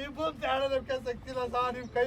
ಈ ಬೂತ್ ಆಡೋದಕ್ಕೆ ಸಿಕ್ತಿಲ್ಲ ಸಾ ನಿಮ್ ಕೈ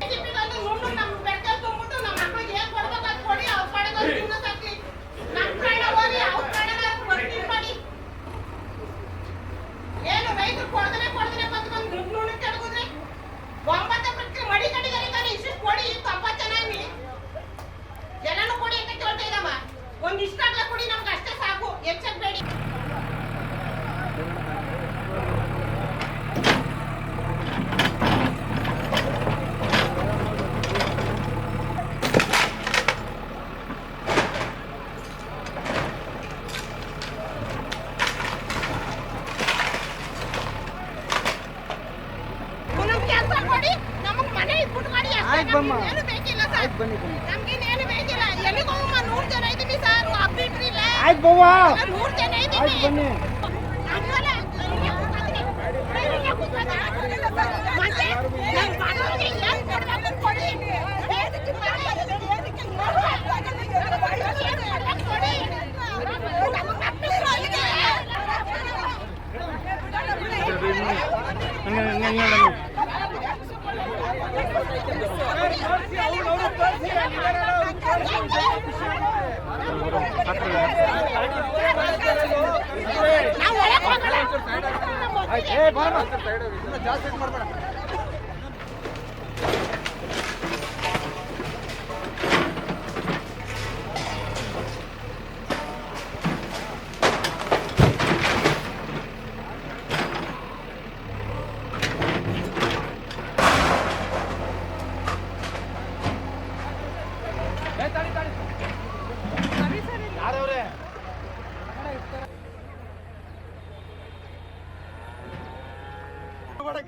ಸಿಟಿನಲ್ಲಿ ನುಣ್ಣು ನಮ್ಮ ಬೆಟ್ಟ ತುಂಬಿಟ್ಟು ನಮ್ಮ ಮಕ್ಳಿಗೆ ಏನ್ ಕೊಡ್ಬೇಕು ಕೊಡಿ, ಅವ್ರ್ ಪಾಡಿಗೆ ಅಷ್ಟೇ. ನಮ್ಗೆ ಏನು ಬೇಕಿಲ್ಲ ಸರ್ ನಮ್ಗೇನು ಬೇಕಿಲ್ಲ ಎಲ್ಲಿಗೆ ಹೋಗಮ್ಮ ನೂರ್ ಜನ ಇದೀವಿ ಸರ್ ಅಪ್ಪಿಟ್ರಿ ಇಲ್ಲ ಆಯ್ತು ಬವ್ವ ನೂರ್ ಜನ ಇದೀವಿ ಆಯ್ತು ಬನ್ನಿ ಆಮೇಲೆ ನಾವು ಒಳಗೆ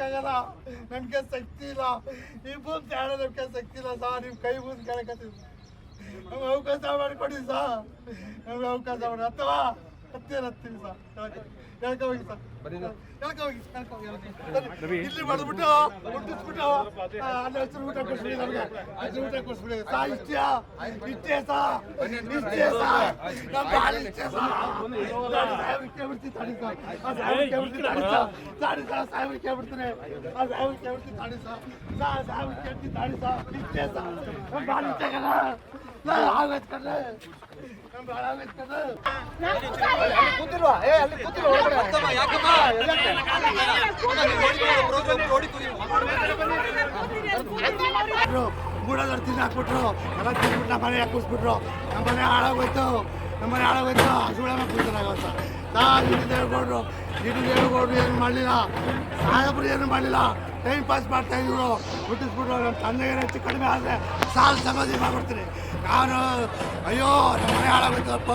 ಹೋಗಲ್ಲ. ನನಗೆ ಶಕ್ತಿ ಇಲ್ಲ. ಈ ಬೂತ್ ಆಡೋದಕ್ಕೆ ಶಕ್ತಿ ಇಲ್ಲ ಸಾ. ನೀವು ಕೈ ಬೂತ್ ಕೇಳಕತ್ತೀವಿ ನಮ್ಗೆ ಅವಕಾಶ ಮಾಡಿಕೊಡಿ ಸಾ. ನಮ್ಗೆ ಅವಕಾಶ ಮಾಡಿ ಅಥವಾ ಹತ್ತಿರ ಹತ್ತೀವಿ ಸಾ ಹೇಳ್ಕೊ ಹೋಗಿ ಸಾ ಹೇಳ್ಕೊ ಹೋಗಿ ಹೇಳ್ಕೊ ಹೋಗಿ, ಹೇಳ್ಕೊ ಹೋಗಿ. ಇಲ್ಲಿ ಮಾಡಿಬಿಟ್ಟು ಮುಟ್ಟಿಸ್ಬಿಟ್ಟು ಆ, ಅಲ್ಲಿ ಹಸಿರು ಊಟ ಕೊಡ್ಸ್ಬಿಡಿ ನಮ್ಗೆ ಹಸಿರು ಊಟ ಕೊಡ್ಸ್ಬಿಡಿ ಸಾ ಇಷ್ಟೇ ಇಷ್ಟೇ ಸಾ ಇಷ್ಟೇ ಸಾ ನಮ್ಮ ಭಾಳ ಇಷ್ಟೇ ಸಾ ಸಾಹೇಬ್ರಿಗೆ ಕೇಳ್ಬಿಡ್ತೀನಿ ತಾಡಿ ಸಾ ಆ ಸಾಹೇಬ್ರಿಗೆ ಕೇಳ್ಬಿಡ್ತೀನಿ ತಾಡಿ ಸಾ ತಾಡಿ ಸಾ ಸಾಹೇಬ್ರಿಗೆ ಕೇಳ್ಬಿಡ್ತೀನಿ ಆ ಸಾಹೇಬ್ರಿಗೆ ಕೇಳ್ಬಿಡ್ತೀನಿ ತಾಡಿ ಸಾ ಸಾ ಸಾಹೇಬ್ರಿಗೆ ಕೇಳ್ತೀನಿ ತಾಡಿ ಸಾ ಇಷ್ಟೇ ಸಾ ನಮ್ಮ ಭಾಳ ಇಷ್ಟೇ ಕಣ ನಾ ಆಗೈತೆ ಕಣ ನಮ್ಮ ಭಾಳ ಆಗೈತೆ ಕಣ ಕೂತಿಲ್ವಾ ಏ ಅಲ್ಲಿ ಕೂತಿಲ್ವಾ ಒಳಗಡೆ ಹಾಕ್ಬಿಟ್ರು ಮೂಡೋದ್ರ ತಿಂದು ಹಾಕ್ಬಿಟ್ರು ಎಲ್ಲ ತಿಂದ್ಬಿಟ್ಟು ನಮ್ಮ ಮನೆ ಹಾಕಿಸ್ಬಿಟ್ರು ನಮ್ಮ ಮನೆ ಹಾಳಾಗೋಯ್ತು. ನಮ್ಮ ಮನೆ ಹಾಳಾಗೋಯ್ತು ಸುಳ್ಳ ಕೂತಾರಾಗತ್ತ ನಾನು ಇದು ಹೇಳ್ಕೊಡ್ರು ಇದು ಹೇಳ್ಕೊಡ್ರು ಏನು ಮಾಡಲಿಲ್ಲ? ಸಾಹೇಬರು ಏನು ಮಾಡಲಿಲ್ಲ? ಟೈಮ್ ಪಾಸ್ ಮಾಡ್ತಾ ಇದ್ರು. ಹುಟ್ಟಿಸ್ಬಿಟ್ಟು ನಮ್ಮ ತಂದೆಗೆ ಹೆಚ್ಚು ಕಡಿಮೆ ಆದರೆ ಸಾಲ ಸಮಾಧಿ ಮಾಡ್ಬಿಡ್ತೀನಿ. ನಾನು, ಅಯ್ಯೋ ನಮ್ಮ ಮನೆ ಹಾಳಾಗೋಯ್ತಪ್ಪ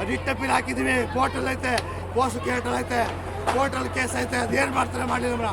ಅದು ಇಟ್ಟಪ್ಪಿಲ್ ಹಾಕಿದ್ದೀವಿ ಕೋರ್ಟಲ್ಲಿ ಐತೆ. ಪೋಸ್ಟ್ ಕೇಟಲ್ ಐತೆ. ಕೋರ್ಟಲ್ಲಿ ಕೇಸ್ ಐತೆ. ಅದೇನು ಮಾಡ್ತಾರೆ ಮಾಡಲಿಲ್ಲ